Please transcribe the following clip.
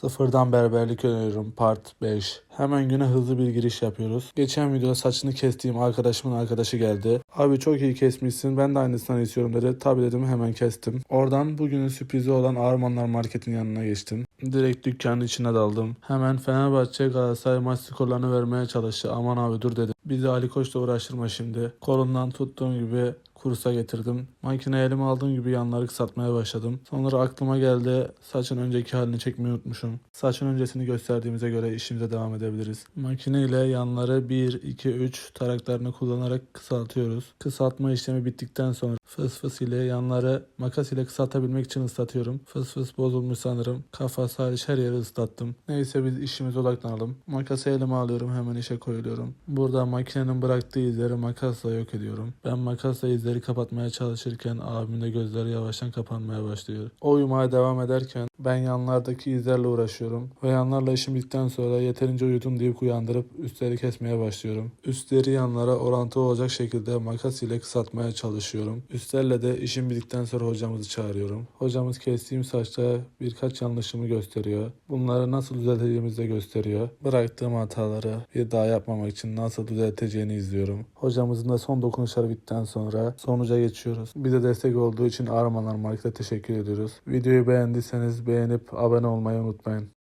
Sıfırdan berberlik öneriyorum part 5. Hemen güne hızlı bir giriş yapıyoruz. Geçen videoda saçını kestiğim arkadaşımın arkadaşı geldi. Abi çok iyi kesmişsin ben de aynısından istiyorum dedi. Tabi dedim hemen kestim. Oradan bugünün sürprizi olan Armanlar Market'in yanına geçtim. Direkt dükkanın içine daldım. Hemen Fenerbahçe Galatasaray maç skorlarını vermeye çalıştı. Aman abi dur dedi. Bizi Ali Koç'la uğraştırma şimdi. Kolundan tuttuğum gibi kursa getirdim. Makine elime aldığım gibi yanları kısaltmaya başladım. Sonra aklıma geldi saçın önceki halini çekmeyi unutmuşum. Saçın öncesini gösterdiğimize göre işimize devam edebiliriz. Makine ile yanları 1, 2, 3 taraklarını kullanarak kısaltıyoruz. Kısaltma işlemi bittikten sonra fıs fıs ile yanları makas ile kısaltabilmek için ıslatıyorum. Fıs fıs bozulmuş sanırım. Kafası hariç her yeri ıslattım. Neyse biz işimize odaklanalım. Makası elime alıyorum hemen işe koyuluyorum. Burada makinenin bıraktığı izleri makasla yok ediyorum. Ben makasla izleri kapatmaya çalışırken abimin de gözleri yavaştan kapanmaya başlıyor. O uyumaya devam ederken ben yanlardaki izlerle uğraşıyorum. Ve yanlarla işim bittikten sonra yeterince uyudum deyip uyandırıp üstleri kesmeye başlıyorum. Üstleri yanlara orantı olacak şekilde makas ile kısaltmaya çalışıyorum. Üstlerle de işim bittikten sonra hocamızı çağırıyorum. Hocamız kestiğim saçta birkaç yanlışımı gösteriyor. Bunları nasıl düzelteceğimizi de gösteriyor. Bıraktığım hataları bir daha yapmamak için nasıl düzelteceğini izliyorum. Hocamızın da son dokunuşları bittikten sonra sonuca geçiyoruz. Bize destek olduğu için Armanlar Market'e teşekkür ediyoruz. Videoyu beğendiyseniz beğenip abone olmayı unutmayın.